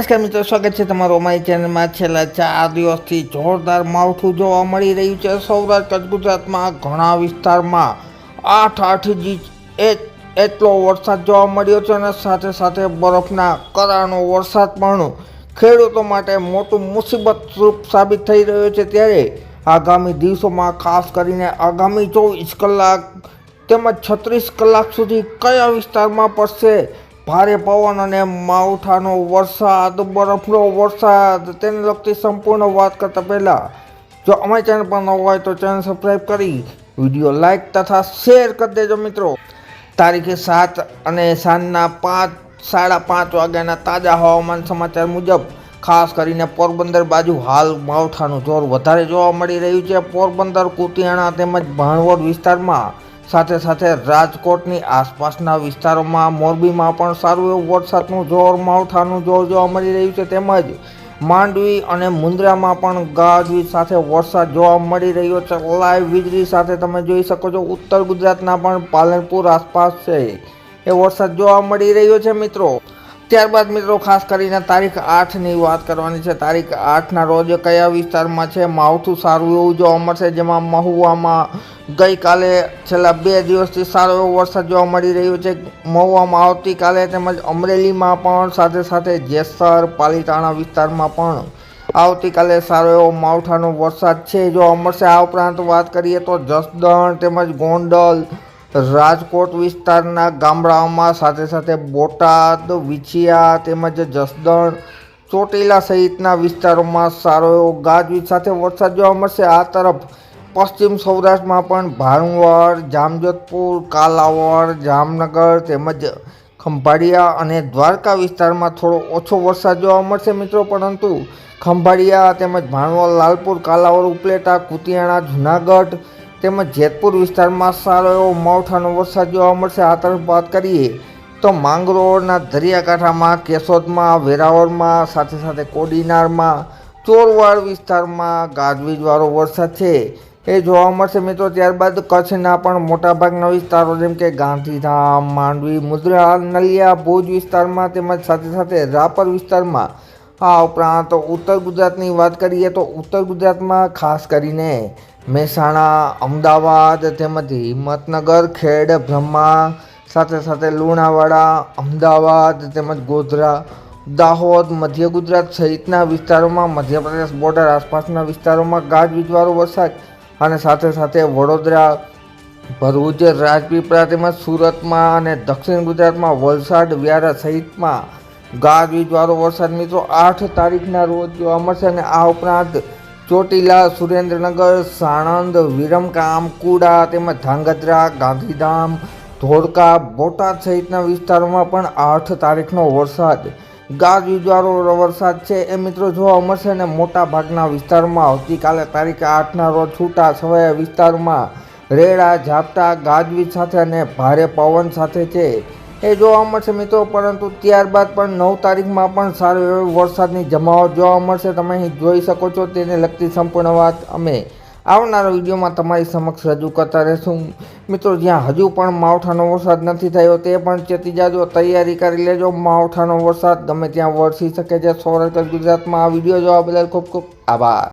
નમસ્કાર મિત્રો, સ્વાગત છે તમારું અમારી ચેનલમાં. છેલ્લા ચાર દિવસથી જોરદાર માવઠું જોવા મળી રહ્યું છે સૌરાષ્ટ્ર, કચ્છ, ગુજરાતમાં ઘણા વિસ્તારમાં આઠ આઠ ઇંચ એટલો વરસાદ જોવા મળ્યો છે અને સાથે સાથે બરફના કરાનો વરસાદ પણ ખેડૂતો માટે મોટું મુસીબત રૂપ સાબિત થઈ રહ્યો છે ત્યારે આગામી દિવસોમાં ખાસ કરીને આગામી ચોવીસ કલાક તેમજ છત્રીસ કલાક સુધી કયા વિસ્તારમાં પડશે ભારે પવન અને માવઠાનો વરસાદ, બરફનો વરસાદ, તેને લગતી સંપૂર્ણ વાત કરતા પહેલાં, જો અમારી ચેનલ પર ન હોય તો ચેનલ સબસ્ક્રાઈબ કરી, વીડિયો લાઈક તથા શેર કરી દેજો મિત્રો. તારીખે સાત અને સાંજના પાંચ, સાડા પાંચ વાગ્યાના તાજા હવામાન સમાચાર મુજબ, ખાસ કરીને પોરબંદર બાજુ હાલ માવઠાનું જોર વધારે જોવા મળી રહ્યું છે. પોરબંદર, કુતિયાણા તેમજ ભાણવડ વિસ્તારમાં સાથે સાથે રાજકોટની આસપાસના વિસ્તારોમાં મોરબીમાં પણ સારું એવું વરસાદનું જોર, માવઠાનું જોર જોવા મળી રહ્યું છે. તેમજ માંડવી અને મુંદ્રામાં પણ ગાજવીજ સાથે વરસાદ જોવા મળી રહ્યો છે. લાઈવ વીજળી સાથે તમે જોઈ શકો છો, ઉત્તર ગુજરાતના પણ પાલનપુર આસપાસ છે. એ વરસાદ જોવા મળી રહ્યો છે મિત્રો. ત્યારબાદ મિત્રો ખાસ કરીને તારીખ આઠની વાત કરવાની છે. તારીખ આઠના રોજ કયા વિસ્તારમાં છે? માવઠું સારું એવું જોવા મળશે જેમાં મહુવામાં ગઈકાલે છેલ્લા બે દિવસથી સારો એવો વરસાદ જોવા મળી રહ્યો છે. મહુવામાં આવતીકાલે તેમજ અમરેલીમાં પણ સાથે સાથે જેસર, પાલીતાણા વિસ્તારમાં પણ આવતીકાલે સારો એવો માવઠાનો વરસાદ છે જોવા મળશે. આ ઉપરાંત વાત કરીએ તો જસદણ તેમજ ગોંડલ રાજકોટ વિસ્તારના ગામડાઓમાં સાથે સાથે બોટાદ, વિછિયા તેમજ જસદણ, ચોટીલા સહિતના વિસ્તારોમાં સારો એવો ગાજવીજ સાથે વરસાદ જોવા મળશે. આ તરફ પશ્ચિમ સૌરાષ્ટ્રમાં પણ ભાણવડ જામજોધપુર, કાલાવડ, જામનગર તેમજ ખંભાળિયા અને દ્વારકા વિસ્તારમાં થોડો ઓછો વરસાદ જોવા મળશે મિત્રો. પરંતુ ખંભાળિયા તેમજ ભાણવડ લાલપુર, કાલાવડ, ઉપલેટા, કુતિયાણા, જુનાગઢ તેમજ જેતપુર વિસ્તારમાં સારો એવો માવઠાનો વરસાદ જોવા મળશે. આ તરફ વાત કરીએ તો માંગરોળના દરિયાકાંઠામાં, કેશોદમાં, વેરાવળમાં, સાથે સાથે કોડીનારમાં, ચોરવાડ વિસ્તારમાં ગાજવીજવાળો વરસાદ છે. એ જોવા મળશે મિત્રો. ત્યારબાદ કચ્છના પણ મોટાભાગના વિસ્તારો જેમ કે ગાંધીધામ, માંડવી, મુદ્રા, નલિયા, ભુજ વિસ્તારમાં તેમજ સાથે સાથે રાપર વિસ્તારમાં આ ઉપરાંત ઉત્તર ગુજરાતની વાત કરીએ તો ઉત્તર ગુજરાતમાં ખાસ કરીને મહેસાણા, અમદાવાદ તેમજ હિંમતનગર, ખેડ, બ્રહ્મા, સાથે સાથે લુણાવાડા, અમદાવાદ તેમજ ગોધરા, દાહોદ, મધ્ય ગુજરાત સહિતના વિસ્તારોમાં મધ્યપ્રદેશ બોર્ડર આસપાસના વિસ્તારોમાં ગાજવીજવાળો વરસાદ અને સાથે સાથે વડોદરા, ભરૂચ, રાજપીપળા તેમજ સુરતમાં અને દક્ષિણ ગુજરાતમાં વલસાડ, વ્યારા સહિતમાં ગાજવીજવાળો વરસાદ મિત્રો, આઠ તારીખના રોજ જોવા મળશે અને આ ઉપરાંત ચોટીલા, સુરેન્દ્રનગર, સાણંદ, વિરમકામ, કુડા તેમજ ધાંગધ્રા, ગાંધીધામ, ધોળકા, બોટાદ સહિતના વિસ્તારોમાં પણ આઠ તારીખનો વરસાદ. ગાજવીજવાળો વરસાદ છે એ મિત્રો જોવા મળશે અને મોટા ભાગના વિસ્તારોમાં આવતીકાલે તારીખ આઠના રોજ છૂટા છવાયા વિસ્તારમાં રેડા, ઝાપટા, ગાજવીજ સાથે અને ભારે પવન સાથે છે. એ જોવા મળશે મિત્રો, પરંતુ ત્યારબાદ પણ નવ તારીખમાં પણ સારો એવો વરસાદની જમાવટ જોવા મળશે. તમે અહીં જોઈ શકો છો તેને લગતી સંપૂર્ણ વાત અમે આવનારા વિડીયોમાં તમારી સમક્ષ રજૂ કરતા રહેશું. મિત્રો, જ્યાં હજુ પણ માવઠાનો વરસાદ નથી થયો તે પણ ચેતી જાજો, તૈયારી કરી લેજો. માવઠાનો વરસાદ ગમે ત્યાં વરસી શકે છે. સૌરાષ્ટ્ર, ગુજરાતમાં આ વીડિયો જોવા બદલ ખૂબ ખૂબ આભાર.